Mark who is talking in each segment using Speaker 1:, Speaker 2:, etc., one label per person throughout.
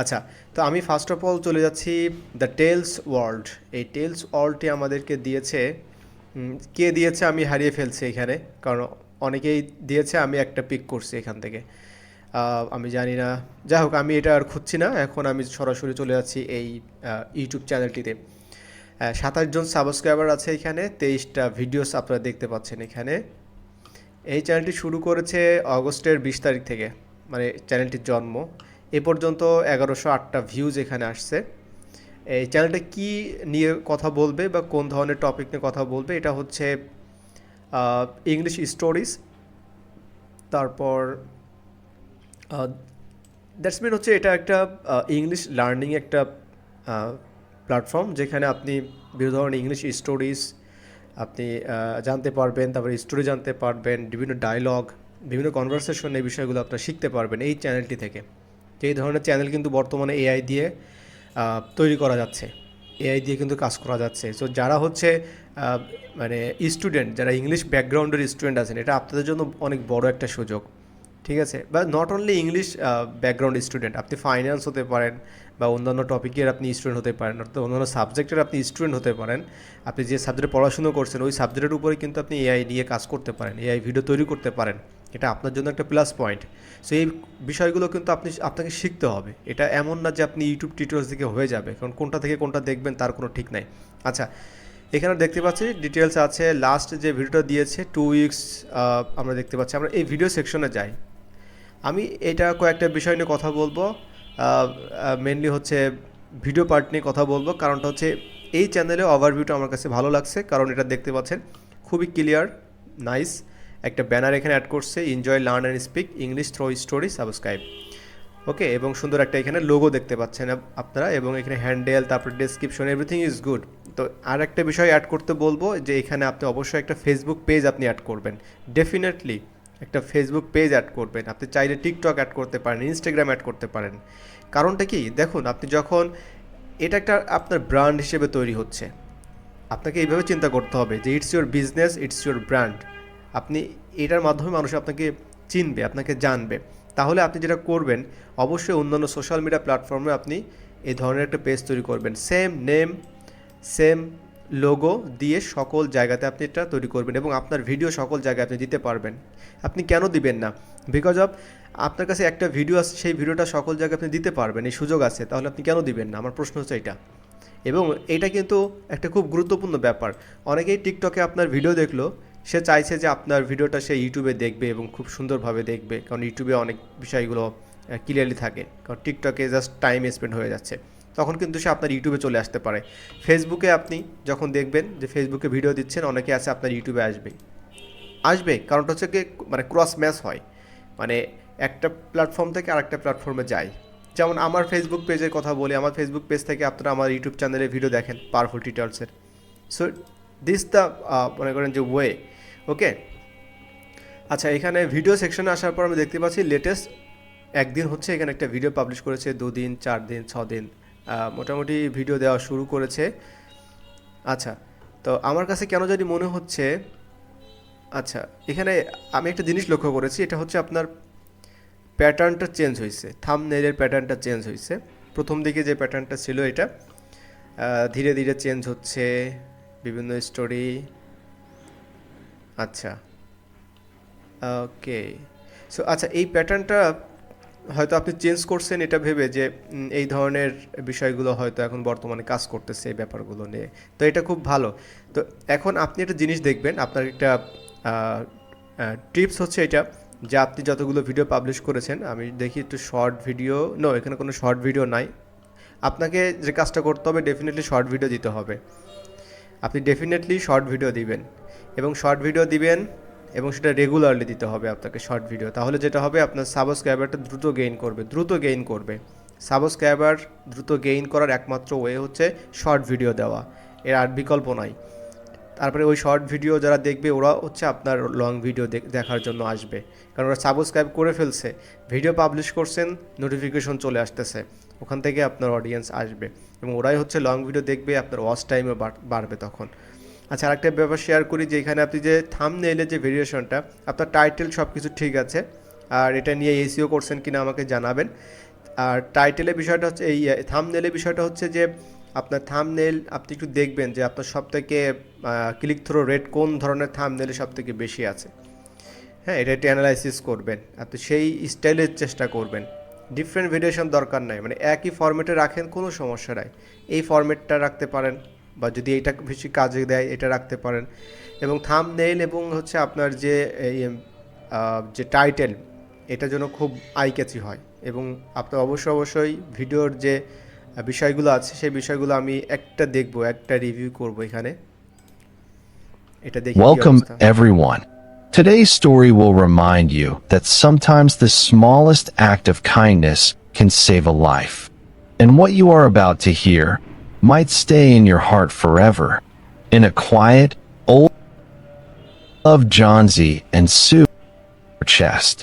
Speaker 1: আচ্ছা তো আমি ফার্স্ট অফ অল চলে যাচ্ছি দ্য টেলস ওয়ার্ল্ড এই টেলস ওয়ার্ল্ডটি আমাদেরকে দিয়েছে কে দিয়েছে আমি হারিয়ে ফেলছি এখানে? কারণ অনেকেই দিয়েছে, আমি একটা পিক করছি এখান থেকে। আমি জানি না। যাই হোক, আমি এটা আর খুঁজছি না। এখন আমি সরাসরি চলে যাচ্ছি এই ইউটিউব চ্যানেলটিতে সাতাশ জন সাবস্ক্রাইবার আছে এখানে, তেইশটা ভিডিওস আপনারা দেখতে পাচ্ছেন এখানে। এই চ্যানেলটি শুরু করেছে অগস্টের বিশ তারিখ থেকে মানে চ্যানেলটির জন্ম। এ পর্যন্ত এগারোশো আটটা ভিউজ এখানে আসছে। এই চ্যানেলটা কি নিয়ে কথা বলবে বা কোন ধরনের টপিক নিয়ে কথা বলবে, এটা হচ্ছে ইংলিশ স্টোরিজ তারপর দ্যাটস মিন হচ্ছে এটা একটা ইংলিশ লার্নিং একটা প্ল্যাটফর্ম যেখানে আপনি বিভিন্ন ধরনের ইংলিশ স্টোরিজ আপনি জানতে পারবেন, তারপরে স্টোরি জানতে পারবেন, বিভিন্ন ডায়লগ বিভিন্ন কনভারসেশন এই বিষয়গুলো আপনারা শিখতে পারবেন এই চ্যানেলটি থেকে। তো এই ধরনের চ্যানেল কিন্তু বর্তমানে এআই দিয়ে তৈরি করা যাচ্ছে। এআই দিয়ে কিন্তু কাজ করা যাচ্ছে। সো যারা হচ্ছে মানে স্টুডেন্ট যারা ইংলিশ ব্যাকগ্রাউন্ডের স্টুডেন্ট আছেন, এটা আপনাদের জন্য অনেক বড় একটা সুযোগ। ঠিক আছে? বা not only English background student আপনি ফাইন্যান্স হতে পারেন বা অন্যান্য টপিকের আপনি স্টুডেন্ট হতে পারেন, অর্থাৎ অন্যান্য সাবজেক্টের আপনি স্টুডেন্ট হতে পারেন। আপনি যে সাবজেক্টে পড়াশুনো করছেন, ওই সাবজেক্টের উপরে কিন্তু আপনি এআই নিয়ে কাজ করতে পারেন এআই ভিডিও তৈরি করতে পারেন। এটা আপনার জন্য একটা প্লাস পয়েন্ট সো এই বিষয়গুলো কিন্তু আপনি, আপনাকে শিখতে হবে। এটা এমন না যে আপনি ইউটিউব টিউটোরিয়ালস দিকে হয়ে যাবে, কারণ কোনটা থেকে কোনটা দেখবেন তার কোনো ঠিক নাই। আচ্ছা এখানে দেখতে পাচ্ছি ডিটেলস আছে। লাস্ট যে ভিডিওটা দিয়েছে টু উইকস আমরা দেখতে পাচ্ছি। আমরা এই ভিডিও সেকশনে যাই। আমি এটা কয়েকটা বিষয় নিয়ে কথা বলব। মেনলি হচ্ছে ভিডিও পার্ট নিয়ে কথা বলব। কারণটা হচ্ছে এই চ্যানেলে ওভারভিউটা আমার কাছে ভালো লাগছে। কারণ এটা দেখতে পাচ্ছেন, খুবই ক্লিয়ার নাইস একটা ব্যানার এখানে অ্যাড করছে enjoy learn and speak English through story subscribe okay এবং সুন্দর একটা এখানে লোগো দেখতে পাচ্ছেন আপনারা, এবং এখানে হ্যান্ডেল তারপর ডেসক্রিপশন এভরিথিং ইজ গুড তো আর একটা বিষয় অ্যাড করতে বলব, যে এখানে আপনি অবশ্যই একটা ফেসবুক পেজ আপনি অ্যাড করবেন। ডেফিনেটলি একটা ফেসবুক পেজ অ্যাড করবেন। আপনি চাইলে টিকটক অ্যাড করতে পারেন ইনস্টাগ্রাম অ্যাড করতে পারেন। কারণটা কি? দেখুন, আপনি যখন, এটা একটা আপনার ব্র্যান্ড হিসেবে তৈরি হচ্ছে। আপনাকে এইভাবে চিন্তা করতে হবে যে it's your business it's your brand আপনি এটার মাধ্যমে মানুষ আপনাকে চিনবে, আপনাকে জানবে। তাহলে আপনি যেটা করবেন, অবশ্যই অন্যান্য সোশ্যাল মিডিয়া প্ল্যাটফর্মে আপনি এই ধরনের একটা পেজ তৈরি করবেন। সেম নেম সেম লোগো দিয়ে সকল জায়গাতে আপনি এটা তৈরি করবেন এবং আপনার ভিডিও সকল জায়গায় আপনি দিতে পারবেন। আপনি কেন দিবেন না? বিকজ অফ আপনার কাছে একটা ভিডিও আছে, সেই ভিডিওটা সকল জায়গায় আপনি দিতে পারবেন, এই সুযোগ আছে। তাহলে আপনি কেন দিবেন না? আমার প্রশ্ন হচ্ছে এটা। এবং এটা কিন্তু একটা খুব গুরুত্বপূর্ণ ব্যাপার। অনেকেই টিকটকে আপনার ভিডিও দেখল সে চাইছে যে আপনার ভিডিওটা সে ইউটিউবে দেখবে এবং খুব সুন্দরভাবে দেখবে, কারণ ইউটিউবে অনেক বিষয়গুলো ক্লিয়ারলি থাকে। কারণ টিকটকে জাস্ট টাইম স্পেন্ড হয়ে যাচ্ছে। তখন কিন্তু সে আপনার ইউটিউবে চলে আসতে পারে। ফেসবুকে আপনি যখন দেখবেন যে ফেসবুকে ভিডিও দিচ্ছেন, অনেকে আছে আপনার ইউটিউবে আসবে। আসবে, কারণটা হচ্ছে কি মানে ক্রস ম্যাচ হয়। মানে একটা প্ল্যাটফর্ম থেকে আরেকটা প্ল্যাটফর্মে যায়। যেমন আমার ফেসবুক পেজের কথা বলি, আমার ফেসবুক পেজ থেকে আপনারা আমার ইউটিউব চ্যানেলে ভিডিও দেখেন পাওয়ারফুল টিউটার্সের সো দিস দ্য মনে করেন যে ওয়ে ওকে আচ্ছা এখানে ভিডিও সেকশনে আসার পর আমি দেখতে পাচ্ছি লেটেস্ট একদিন হচ্ছে এখানে একটা ভিডিও পাবলিশ করেছে, দুদিন চার দিন ছ দিন মোটামুটি ভিডিও দেওয়া শুরু করেছে। আচ্ছা তো আমার কাছে কেন জানি মনে হচ্ছে আচ্ছা এখানে আমি একটা জিনিস লক্ষ্য করেছি, এটা হচ্ছে আপনার প্যাটার্নটা চেঞ্জ হয়েছে থামনেলের প্যাটার্নটা চেঞ্জ হয়েছে। প্রথম দিকে যে প্যাটার্নটা ছিল এটা ধীরে ধীরে চেঞ্জ হচ্ছে বিভিন্ন স্টোরি আচ্ছা। ওকে সো আচ্ছা এই প্যাটার্নটা হয়তো আপনি চেঞ্জ করছেন এটা ভেবে যে এই ধরনের বিষয়গুলো হয়তো এখন বর্তমানে কাজ করতেছে এই ব্যাপারগুলো নিয়ে। তো এটা খুব ভালো। তো এখন আপনি একটা জিনিস দেখবেন, আপনার একটা টিপস হচ্ছে এটা যে, আপনি যতগুলো ভিডিও পাবলিশ করেছেন, আমি দেখি একটু শর্ট ভিডিও নো এখানে কোনো শর্ট ভিডিও নাই। আপনাকে যে কাজটা করতে হবে ডেফিনেটলি শর্ট ভিডিও দিতে হবে। আপনি ডেফিনেটলি শর্ট ভিডিও দিবেন। এবং শর্ট ভিডিও দিবেন এবং সেটা রেগুলারলি দিতে হবে আপনাকে শর্ট ভিডিও তাহলে যেটা হবে, আপনার সাবস্ক্রাইবারটা দ্রুত গেইন করবে, দ্রুত গেইন করবে। সাবস্ক্রাইবার দ্রুত গেইন করার একমাত্র ওয়ে হচ্ছে শর্ট ভিডিও দেওয়া। এর আর বিকল্প নাই। তারপরে ওই শর্ট ভিডিও যারা দেখবে, ওরা হচ্ছে আপনার লং ভিডিও দেখার জন্য আসবে। কারণ ওরা সাবস্ক্রাইব করে ফেলছে ভিডিও পাবলিশ করছেন নোটিফিকেশন চলে আসতেছে। ওখান থেকে আপনার অডিয়েন্স আসবে। এবং ওরাই হচ্ছে লং ভিডিও দেখবে, আপনার ওয়াচ টাইমও বাড়বে তখন। আচ্ছা আরেকটা ব্যাপার শেয়ার করি যে, এখানে আপনি যে থাম থামনেইলের যে ভেরিয়েশনটা আপনার টাইটেল সব কিছু ঠিক আছে, আর এটা নিয়ে এসিও করছেন কিনা আমাকে জানাবেন। আর টাইটেলের বিষয়টা হচ্ছে এই থামনেলের বিষয়টা হচ্ছে যে আপনার থামনেল আপনি একটু দেখবেন যে আপনার সব থেকে ক্লিক থ্রো রেট কোন ধরনের থামনেলে সব থেকে বেশি আছে। হ্যাঁ এটা একটু অ্যানালাইসিস করবেন। আপনি সেই স্টাইলের চেষ্টা করবেন। ডিফারেন্ট ভেরিয়েশন দরকার নাই। মানে একই ফরম্যাটে রাখেন, কোনো সমস্যা নাই। এই ফরম্যাটটা রাখতে পারেন বা যদি এটা বেশি কাজে দেয়, এটা রাখতে পারেন। এবং থাম নেইল এবং হচ্ছে আপনার যে যে টাইটেল এটা যেন খুব আই ক্যাচি হয়। এবং আপনার অবশ্যই অবশ্যই ভিডিওর যে বিষয়গুলো আছে সেই বিষয়গুলো আমি একটা দেখব একটা রিভিউ করব এখানে এটা দেখি কি
Speaker 2: Welcome,
Speaker 1: অবস্থা।
Speaker 2: everyone. Today's story will remind you that sometimes the smallest act of kindness can save a life. And what you are about to hear might stay in your heart forever. In a quiet, old of John Z and Sue chest.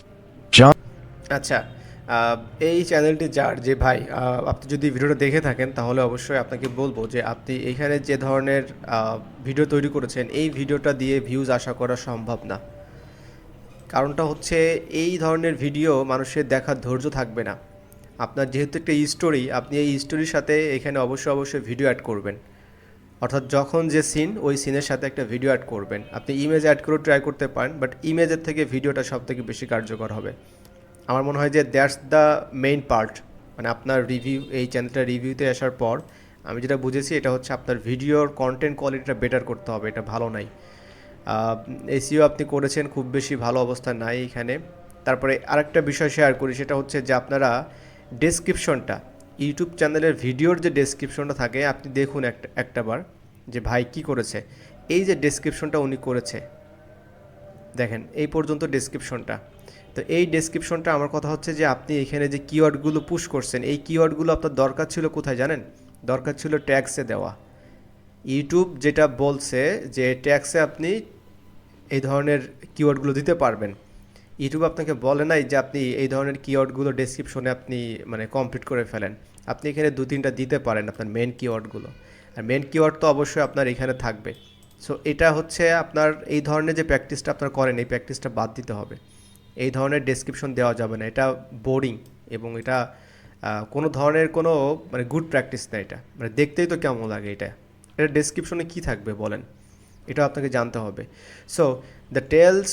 Speaker 2: John
Speaker 1: আচ্ছা আহ, এই চ্যানেলটি যার, যে ভাই আপনি যদি ভিডিওটা দেখে থাকেন, তাহলে অবশ্যই আপনাকে বলব যে আপনি এখানে যে ধরনের ভিডিও তৈরি করেছেন, এই ভিডিওটা দিয়ে ভিউজ আশা করা সম্ভব না। কারণটা হচ্ছে, এই ধরনের ভিডিও মানুষের দেখার ধৈর্য থাকবে না। আপনার যেহেতু একটা স্টোরি আপনি এই স্টোরির সাথে এখানে অবশ্যই অবশ্যই ভিডিও অ্যাড করবেন। অর্থাৎ যখন যে সিন ওই সিনের সাথে একটা ভিডিও অ্যাড করবেন। আপনি ইমেজ অ্যাড করেও ট্রাই করতে পারেন বাট ইমেজের থেকে ভিডিওটা সব থেকে বেশি কার্যকর হবে। আমার মনে হয় যে দ্যাটস দ্য মেইন পার্ট মানে আপনার রিভিউ এই চ্যানেলটা রিভিউতে আসার পর আমি যেটা বুঝেছি এটা হচ্ছে আপনার ভিডিওর কন্টেন্ট কোয়ালিটিটা বেটার করতে হবে, এটা ভালো নাই। এসিও আপনি করেছেন, খুব বেশি ভালো অবস্থা নাই এখানে। তারপরে আরেকটা বিষয় শেয়ার করি, সেটা হচ্ছে যে আপনারা ডেসক্রিপশনটা ইউটিউব চ্যানেলের ভিডিওর যে ডেসক্রিপশনটা থাকে, আপনি দেখুন একটা একটাবার যে ভাই কি করেছে। এই যে ডেসক্রিপশনটা উনি করেছে, দেখেন, এই পর্যন্ত ডেসক্রিপশনটা তো এই ডেসক্রিপশনটা আমার কথা হচ্ছে যে আপনি এখানে যে কিওয়ার্ডগুলো পুশ করছেন, এই কিওয়ার্ডগুলো আপনার দরকার ছিল কোথায় জানেন? দরকার ছিল ট্যাক্সে দেওয়া। ইউটিউব যেটা বলছে যে ট্যাক্সে আপনি এই ধরনের কিওয়ার্ডগুলো দিতে পারবেন। ইউটিউব আপনাকে বলে নাই যে আপনি এই ধরনের কিওয়ার্ডগুলো ডেসক্রিপশনে আপনি মানে কমপ্লিট করে ফেলেন। আপনি এখানে দু তিনটা দিতে পারেন আপনার মেন কিওয়ার্ডগুলো আর মেন কিওয়ার্ড তো অবশ্যই আপনার এখানে থাকবে। সো এটা হচ্ছে আপনার এই ধরনের যে প্র্যাকটিসটা আপনার করেন, এই প্র্যাকটিসটা বাদ দিতে হবে। এই ধরনের ডেসক্রিপশন দেওয়া যাবে না। এটা বোরিং এবং এটা কোনো ধরনের কোনো মানে গুড প্র্যাকটিস না এটা। মানে দেখতেই তো কেমন লাগে এটা। এটা ডেসক্রিপশনে কী থাকবে বলেন? এটা আপনাকে জানতে হবে। সো দ্য টেলস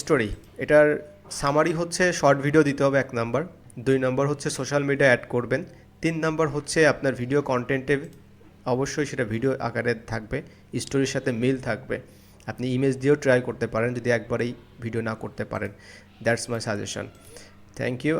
Speaker 1: স্টোরি এটার সামারি হচ্ছে শর্ট ভিডিও দিতে হবে এক নাম্বার দুই নম্বর হচ্ছে সোশ্যাল মিডিয়া অ্যাড করবেন। তিন নম্বর হচ্ছে, আপনার ভিডিও কন্টেন্টে অবশ্যই সেটা ভিডিও আকারে থাকবে। স্টোরির সাথে মিল থাকবে। আপনি ইমেজ দিয়েও ট্রাই করতে পারেন যদি একবারেই ভিডিও না করতে পারেন। That's my suggestion thank you